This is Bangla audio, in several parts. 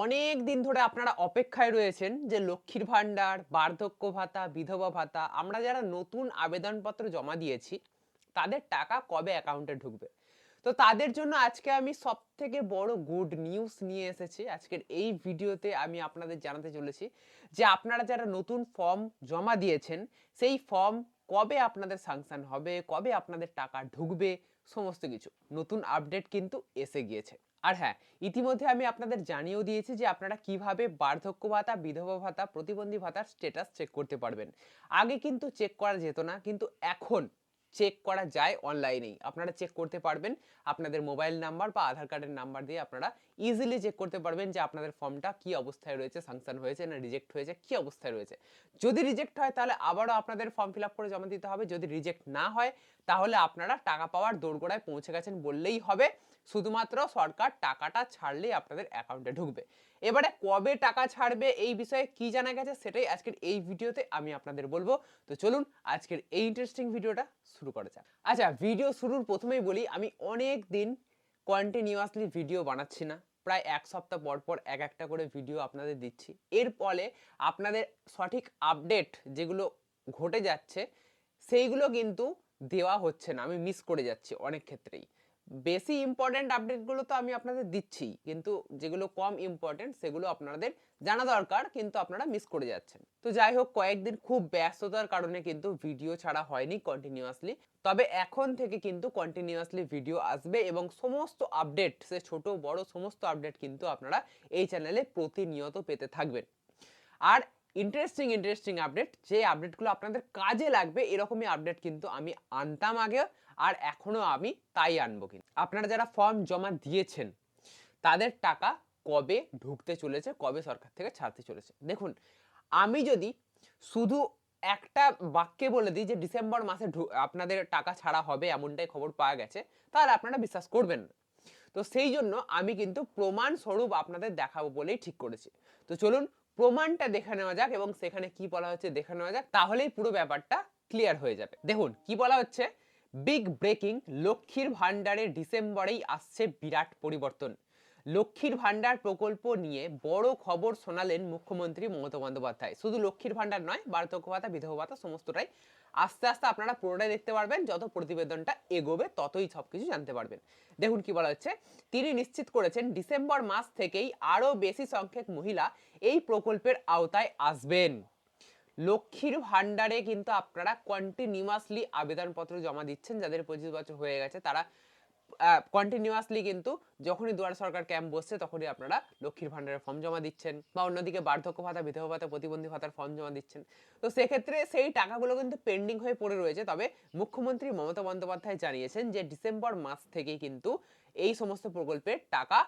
অনেক দিন ধরে আপনারা অপেক্ষায় রয়েছেন যে লক্ষ্মীর ভাণ্ডার, বার্ধক্য ভাতা, বিধবা ভাতা, আমরা যারা নতুন আবেদনপত্র জমা দিয়েছি, তাদের টাকা কবে অ্যাকাউন্টে ঢুকবে? তো তাদের জন্য আজকে আমি সব থেকে বড় গুড নিউজ নিয়ে এসেছি। আজকের এই ভিডিওতে আমি আপনাদের জানাতে চলেছি যে আপনারা যারা নতুন ফর্ম জমা দিয়েছেন, সেই ফর্ম কবে আপনাদের সাংশন হবে, কবে আপনাদের টাকা ঢুকবে, সমস্ত কিছু। নতুন আপডেট কিন্তু এসে গিয়েছে। আর হ্যাঁ ইতিমধ্যে আমি আপনাদের জানিয়েও দিয়েছি যে আপনারা কীভাবে বার্ধক্য ভাতা, বিধবা ভাতা, প্রতিবন্ধী ভাতার স্ট্যাটাস চেক করতে পারবেন। আগে কিন্তু চেক করা যেত না, কিন্তু এখন চেক করা যায় অনলাইনেই আপনারা চেক করতে পারবেন আপনাদের মোবাইল নাম্বার বা আধার কার্ডের নাম্বার দিয়ে আপনারা ইজিলি চেক করতে পারবেন যে আপনাদের ফর্মটা কি অবস্থায় রয়েছে সাংশন হয়েছে না রিজেক্ট হয়েছে, কি অবস্থায় রয়েছে। যদি রিজেক্ট হয় তাহলে আবারও আপনাদের ফর্ম ফিল আপ করে জমা দিতে হবে। যদি রিজেক্ট না হয় তাহলে আপনারা টাকা পাওয়ার দোরগোড়ায় পৌঁছে গেছেন বললেই হবে। শুধুমাত্র সরকার টাকাটা ছাড়লেই আপনাদের অ্যাকাউন্টে ঢুকবে। এবারে কবে টাকা ছাড়বে এই বিষয়ে কি জানা গেছে সেটাই আজকের এই ভিডিওতে আমি আপনাদের বলব। তো চলুন আজকের এই ইন্টারেস্টিং ভিডিওটা শুরু করা যাক। আচ্ছা ভিডিও শুরুর প্রথমেই বলি, আমি অনেক দিন কন্টিনিউয়াসলি ভিডিও বানাচ্ছি না। প্রায় এক সপ্তাহ পর পর এক একটা করে ভিডিও আপনাদের দিচ্ছি। এর ফলে আপনাদের সঠিক আপডেট যেগুলো ঘটে যাচ্ছে, সেইগুলো কিন্তু দেওয়া হচ্ছে না। আমি মিস করে যাচ্ছি অনেক ক্ষেত্রেই। বেশি ইম্পর্ট্যান্ট আপডেটগুলো তো আমি আপনাদের দিচ্ছি, কিন্তু যেগুলো কম ইম্পর্ট্যান্ট সেগুলো আপনাদের জানা দরকার, কিন্তু আপনারা মিস করে যাচ্ছেন। তো যাই হোক, কয়েকদিন খুব ব্যস্ততার কারণে কিন্তু ভিডিও ছাড়া হয়নি কন্টিনিউয়াসলি তবে এখন থেকে কিন্তু কন্টিনিউয়াসলি ভিডিও আসবে এবং সমস্ত আপডেট সে ছোট, বড় সমস্ত আপডেট কিন্তু আপনারা এই চ্যানেলে প্রতিনিয়ত পেতে থাকবেন। আর ইন্টারেস্টিং ইন্টারেস্টিং আপডেট যে আপডেটগুলো আপনাদের কাজে লাগবে, এরকমই আপডেট কিন্তু আমি আনতাম আগে আর এখনও আমি তাই আনব কিন্তু আপনারা যারা ফর্ম জমা দিয়েছেন, তাদের টাকা কবে ঢুকতে চলেছে, কবে সরকার থেকে ছাড়তে চলেছে? দেখুন, আমি যদি শুধু একটা বাক্যে বলে দিই যে ডিসেম্বর মাসে আপনাদের টাকা ছাড়া হবে এমনটাই খবর পাওয়া গেছে, তাহলে আপনারা বিশ্বাস করবেন না। তো সেই জন্য আমি কিন্তু প্রমাণ স্বরূপ আপনাদের দেখাবো বলেই ঠিক করেছি। তো চলুন প্রমাণটা দেখে নেওয়া যাক এবং সেখানে কি বলা হচ্ছে দেখে নেওয়া যাক, তাহলেই পুরো ব্যাপারটা ক্লিয়ার হয়ে যাবে। দেখুন, কি বলা হচ্ছে? বিগ ব্রেকিং লক্ষ্মীর ভাণ্ডারে ডিসেম্বরেই আসছে বিরাট পরিবর্তন। লক্ষ্মীর ভাণ্ডার প্রকল্প নিয়ে বড় খবর শোনালেন মুখ্যমন্ত্রী মমতা বন্দ্যোপাধ্যায়। শুধু লক্ষ্মীর ভাণ্ডার নয় বার্ধক্য ভাতা বিধবা ভাতা সমস্তটাই আস্তে আস্তে আপনারা পুরোটাই দেখতে পারবেন, যত প্রতিবেদনটা এগোবে ততই সবকিছু জানতে পারবেন। দেখুন কি বলা হচ্ছে, তিনি নিশ্চিত করেছেন ডিসেম্বর মাস থেকেই আরও বেশি সংখ্যক মহিলা এই প্রকল্পের আওতায় আসবেন। লক্ষ্মীর ভাণ্ডারে কিন্তু আপনারা কন্টিনিউয়াসলি আবেদনপত্র জমা দিচ্ছেন, যাদের পঁচিশ বছর হয়ে গেছে, তারা কন্টিনিউয়াসলি কিন্তু যখনই দুয়ার সরকার ক্যাম্প বসছে, তখনই আপনারা লক্ষ্মীর ভাণ্ডারের ফর্ম জমা দিচ্ছেন বা অন্যদিকে বার্ধক্য ভাতা, বিধবা ভাতা, প্রতিবন্ধী ভাতার ফর্ম জমা দিচ্ছেন। তো সেক্ষেত্রে সেই টাকাগুলো কিন্তু পেন্ডিং হয়ে পড়ে রয়েছে। তবে মুখ্যমন্ত্রী মমতা বন্দ্যোপাধ্যায় জানিয়েছেন যে, ডিসেম্বর মাস থেকেই কিন্তু এই সমস্ত প্রকল্পের টাকা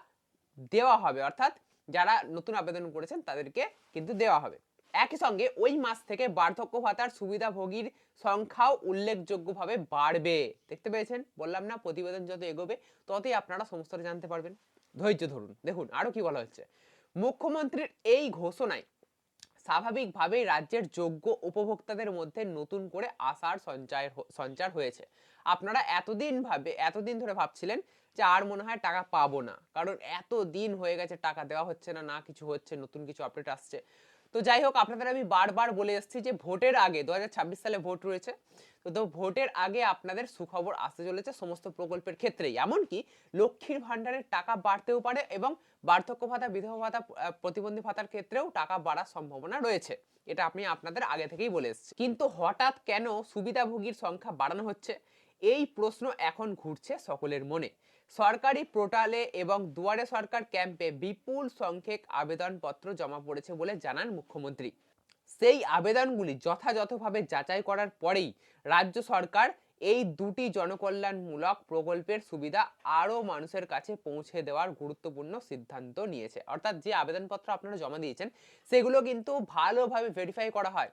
দেওয়া হবে। অর্থাৎ যারা নতুন আবেদন করেছেন, তাদেরকে কিন্তু দেওয়া হবে। একই সঙ্গে ওই মাস থেকে বার্ধক্য ভাতার সুবিধাভোগীর সংখ্যাও উল্লেখযোগ্যভাবে বাড়বে। দেখতে পেয়েছেন? বললাম না, প্রতিবেদন যত এগোবে, ততই আপনারা সমস্তটা জানতে পারবেন। ধৈর্য ধরুন। দেখুন, আরও কি বলা হচ্ছে? মুখ্যমন্ত্রীর এই ঘোষণায় স্বাভাবিকভাবেই রাজ্যের যোগ্য উপভোক্তাদের মধ্যে নতুন করে আশার সঞ্চয় সঞ্চার হয়েছে। আপনারা এতদিন ভাবে, এতদিন ধরে ভাবছিলেন যে আর মনে হয় টাকা পাবো না। কারণ এত দিন হয়ে গেছে, টাকা দেওয়া হচ্ছে না না কিছু হচ্ছে, নতুন কিছু আপডেট আসছে। তো যাই হোক, আপনাদের আমি বারবার বলে এসেছি যে ভোটের আগে, দু হাজার ছাব্বিশ সালে ভোট রয়েছে। তো তো ভোটের আগে আপনাদের সুখবর আসতে চলেছে সমস্ত প্রকল্পের ক্ষেত্রেই। এমনকি লক্ষ্মীর ভাণ্ডারের টাকা বাড়তেও পারে এবং বার্ধক্য ভাতা, বিধবা ভাতা প্রতিবন্ধী ভাতার ক্ষেত্রেও টাকা বাড়ার সম্ভাবনা রয়েছে। এটা আমি আপনাদের আগে থেকেই বলে এসেছি। কিন্তু হঠাৎ কেন সুবিধাভোগীর সংখ্যা বাড়ানো হচ্ছে? এই প্রশ্ন এখন ঘুরছে সকলের মনে। সরকারি পোর্টালে এবং দুয়ারে সরকার ক্যাম্পে বিপুল সংখ্যক আবেদনপত্র জমা পড়েছে বলে জানান মুখ্যমন্ত্রী। সেই আবেদনগুলি যথাযথভাবে যাচাই করার পরেই রাজ্য সরকার এই দুটি জনকল্যাণমূলক প্রকল্পের সুবিধা আরও মানুষের কাছে পৌঁছে দেওয়ার গুরুত্বপূর্ণ সিদ্ধান্ত নিয়েছে। অর্থাৎ যে আবেদনপত্র আপনারা জমা দিয়েছেন, সেগুলো কিন্তু ভালোভাবে ভেরিফাই করা হয়।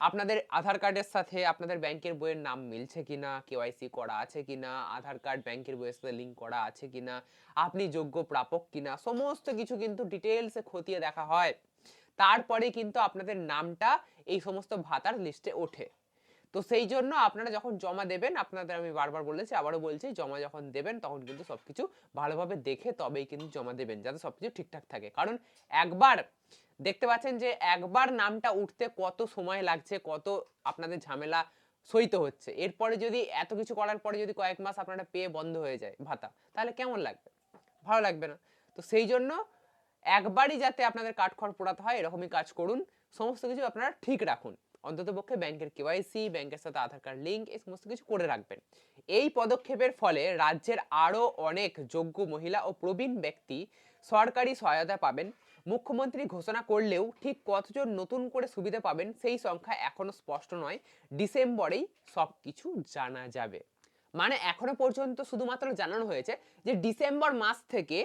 আপনাদের আধার কার্ডের সাথে আপনাদের ব্যাংকের বইয়ের নাম মিলছে কিনা, কেওয়াইসি করা আছে কিনা, আধার কার্ড ব্যাংকের বইয়ের সাথে লিঙ্ক করা আছে কিনা, আপনি যোগ্য প্রাপক কিনা, সমস্ত কিছু কিন্তু ডিটেলসে খতিয়ে দেখা হয়। তারপরে কিন্তু আপনাদের নামটা এই সমস্ত ভাতার লিস্টে ওঠে। তো সেই জন্য আপনারা যখন জমা দেবেন, আপনাদের আমি বারবার বলেছি, আবারও বলছি, জমা যখন দেবেন, তখন কিন্তু সবকিছু ভালোভাবে দেখে তবেই কিন্তু জমা দেবেন, যাতে সবকিছু ঠিকঠাক থাকে। কারণ একবার দেখতে পাচ্ছেন যে একবার নামটা উঠতে কত সময় লাগছে, কত আপনাদের ঝামেলা সইতে হচ্ছে। এরপরে যদি এত কিছু করার পরে যদি কয়েক মাস আপনারা পেয়ে বন্ধ হয়ে যায় ভাতা, তাহলে কেমন লাগবে? ভালো লাগবে না। তো সেই জন্য একবারই যাতে আপনাদের কাঠখড় পোড়াতে হয়, এরকমই কাজ করুন। সমস্ত কিছু আপনারা ঠিক রাখুন। অন্তত পক্ষে ব্যাংকের কেওয়াইসি, ব্যাংকের সাথে আধার কার্ড লিঙ্ক, এই সমস্ত কিছু করে রাখবেন। এই পদক্ষেপের ফলে রাজ্যের আরও অনেক যোগ্য মহিলা ও প্রবীণ ব্যক্তি সরকারি সহায়তা পাবেন। মুখ্যমন্ত্রী ঘোষণা করলেও ঠিক কতজন নতুন করে সুবিধা পাবেন সেই সংখ্যা এখনও স্পষ্ট নয়। ডিসেম্বরেই সব কিছু জানা যাবে। মানে এখনও পর্যন্ত শুধুমাত্র জানানো হয়েছে যে ডিসেম্বর মাস থেকে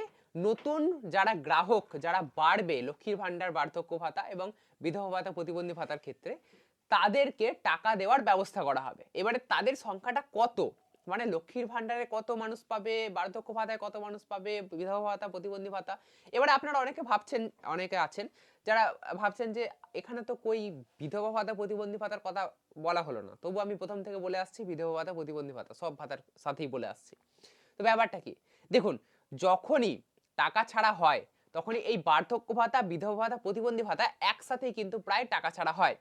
নতুন যারা গ্রাহক, যারা বাড়বে লক্ষ্মীর ভাণ্ডার, বার্ধক্য ভাতা এবং বিধবা ভাতা, প্রতিবন্ধী ভাতার ক্ষেত্রে, তাদেরকে টাকা দেওয়ার ব্যবস্থা করা হবে। এবারে তাদের সংখ্যাটা কত? মানে লক্ষ্মীর ভান্ডারে কত মানুষ পাবে, বার্ধক্য ভাতায় কত মানুষ পাবে, বিধবা ভাতা, প্রতিবন্ধী ভাতা, এবারে আপনারা অনেকে ভাবছেন, অনেকে আছেন, যারা ভাবছেন যে এখানে তো কই বিধবা ভাতা, প্রতিবন্ধী ভাতার কথা বলা হলো না। তবু আমি প্রথম থেকে বলে আসছি, বিধবা ভাতা, প্রতিবন্ধী ভাতা, সব ভাতার সাথেই বলে আসছি। তো ব্যাপারটা কি? দেখুন, যখনই টাকা ছাড়া হয়, তখনই এই বার্ধক্য ভাতা, বিধবা ভাতা, প্রতিবন্ধী ভাতা একসাথেই কিন্তু প্রায় টাকা ছাড়া হয়।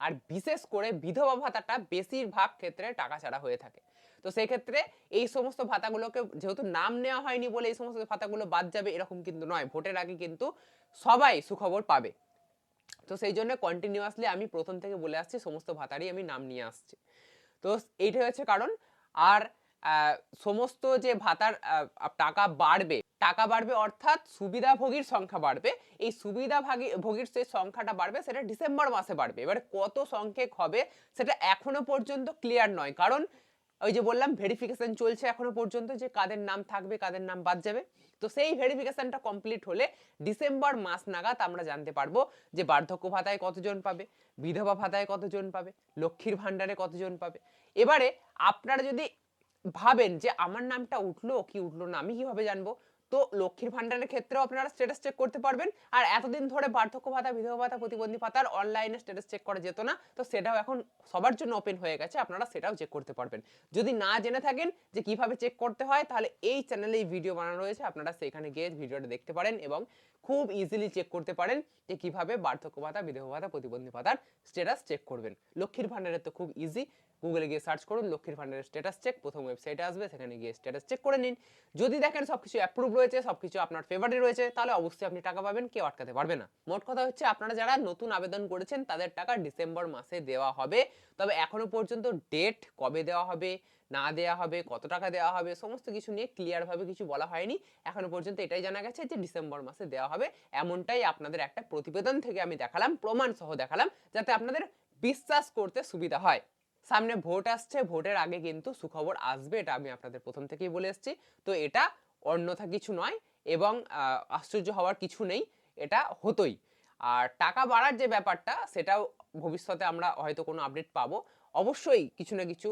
আর বিশেষ করে বিধবা ভাতাটা বেশিরভাগ ক্ষেত্রে টাকা ছাড়া হয়ে থাকে। তো সেই ক্ষেত্রে এই সমস্ত ভাতাগুলোকে যেহেতু নাম নেওয়া হয়নি বলে এই সমস্ত ভাতাগুলো বাদ যাবে, এরকম কিন্তু নয়। ভোটের আগে কিন্তু সবাই সুখবর পাবে। তো সেই জন্য কন্টিনিউয়াসলি আমি প্রথম থেকে বলে আসছি, সমস্ত ভাতারই আমি নাম নিয়ে আসছি। তো এইটাই হচ্ছে কারণ। আর সমস্ত যে ভাতার টাকা বাড়বে টাকা বাড়বে অর্থাৎ সুবিধাভোগীর সংখ্যা বাড়বে। এই সুবিধাভাগী ভোগীর যে সংখ্যাটা বাড়বে, সেটা ডিসেম্বর মাসে বাড়বে। এবারে কত সংখ্যক হবে, সেটা এখনও পর্যন্ত ক্লিয়ার নয়। কারণ ওই যে বললাম ভেরিফিকেশন চলছে এখনও পর্যন্ত যে কাদের নাম থাকবে, কাদের নাম বাদ যাবে। তো সেই ভেরিফিকেশনটা কমপ্লিট হলে ডিসেম্বর মাস নাগাদ আমরা জানতে পারব যে বার্ধক্য ভাতায় কতজন পাবে, বিধবা ভাতায় কতজন পাবে, লক্ষ্মীর ভাণ্ডারে কতজন পাবে। এবারে আপনারা যদি ভাবেন যে আমার নামটা উঠল, কি উঠল না, আমি কীভাবে জানব? তো লক্ষ্মীর ভান্ডারের ক্ষেত্রেও আপনারা স্ট্যাটাস চেক করতে পারবেন। আর এতদিন ধরে বার্ধক্য ভাতা, বিধবা ভাতা, প্রতিবন্ধী ভাতার অনলাইনে স্ট্যাটাস চেক করা যেত না। তো সেটাও এখন সবার জন্য ওপেন হয়ে গেছে, আপনারা সেটাও চেক করতে পারবেন। যদি না জেনে থাকেন যে কীভাবে চেক করতে হয়, তাহলে এই চ্যানেলে ভিডিও বানানো রয়েছে, আপনারা সেখানে গিয়ে ভিডিওটা দেখতে পারেন এবং খুব ইজিলি চেক করতে পারেন যে কীভাবে বার্ধক্য ভাতা বিধবা ভাতা প্রতিবন্ধী ভাতার স্ট্যাটাস চেক করবেন। লক্ষ্মীর ভান্ডারের তো খুব ইজি গুগলে গিয়ে সার্চ করুন, লক্ষ্মীর ভান্ডারের স্ট্যাটাস চেক প্রথম ওয়েবসাইটে আসবে, সেখানে গিয়ে স্ট্যাটাস চেক করে নিন। যদি দেখেন সবকিছু অ্যাপ্রুভ রয়েছে, সবকিছু আপনার ফেভারে রয়েছে, তাহলে অবশ্যই আপনি টাকা পাবেন, কেউ আটকাতে পারবে না। মোট কথা হচ্ছে, আপনারা যারা নতুন আবেদন করেছেন, তাদের টাকা ডিসেম্বর মাসে দেওয়া হবে। তবে এখনও পর্যন্ত ডেট কবে দেওয়া হবে? না দেওয়া হবে, কত টাকা দেওয়া হবে, সমস্ত কিছু নিয়ে ক্লিয়ার ভাবে কিছু বলা হয়নি। এখনও পর্যন্ত এটাই জানা গেছে যে ডিসেম্বর মাসে দেওয়া হবে। এমনটাই আপনাদের একটা প্রতিবেদন থেকে আমি দেখালাম, প্রমাণ সহ দেখালাম, যাতে আপনাদের বিশ্বাস করতে সুবিধা হয়। সামনে ভোট আসছে, ভোটের আগে কিন্তু সুখবর আসবে, এটা আমি আপনাদের প্রথম থেকেই বলে এসেছি। তো এটা অন্যথা কিছু নয় এবং আশ্চর্য হওয়ার কিছু নেই, এটা হতোই। আর টাকা বাড়ার যে ব্যাপারটা, সেটাও ভবিষ্যতে আমরা হয়তো কোনো আপডেট পাবো। অবশ্যই কিছু না কিছু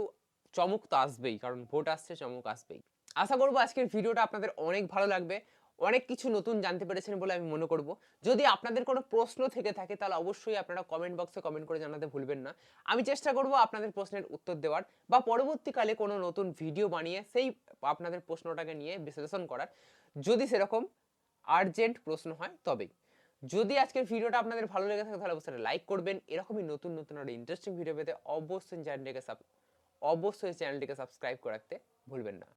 চমক তো আসবেই, কারণ ভোট আসছে, চমক আসবেই। আশা করব আজকের ভিডিওটা আপনাদের অনেক ভালো লাগবে, অনেক কিছু নতুন জানতে পেরেছেন বলে আমি মনে করব। যদি আপনাদের কোনো প্রশ্ন থেকে থাকে, তাহলে অবশ্যই আপনারা কমেন্ট বক্সে কমেন্ট করে জানাতে ভুলবেন না। আমি চেষ্টা করব আপনাদের প্রশ্নের উত্তর দেওয়ার, বা পরবর্তীকালে কোনো নতুন ভিডিও বানিয়ে সেই আপনাদের প্রশ্নটাকে নিয়ে বিশ্লেষণ করার। যদি সেরকম আর্জেন্ট প্রশ্ন হয়, তবেই। যদি আজকের ভিডিওটা আপনাদের ভালো লেগে থাকে, তাহলে অবশ্যই লাইক করবেন। এরকমই নতুন নতুন আর ইন্টারেস্টিং ভিডিও পেতে অবশ্যই চ্যানেলটিকে সাব অবশ্যই চ্যানেলটিকে সাবস্ক্রাইব করে রাখতে ভুলবেন না।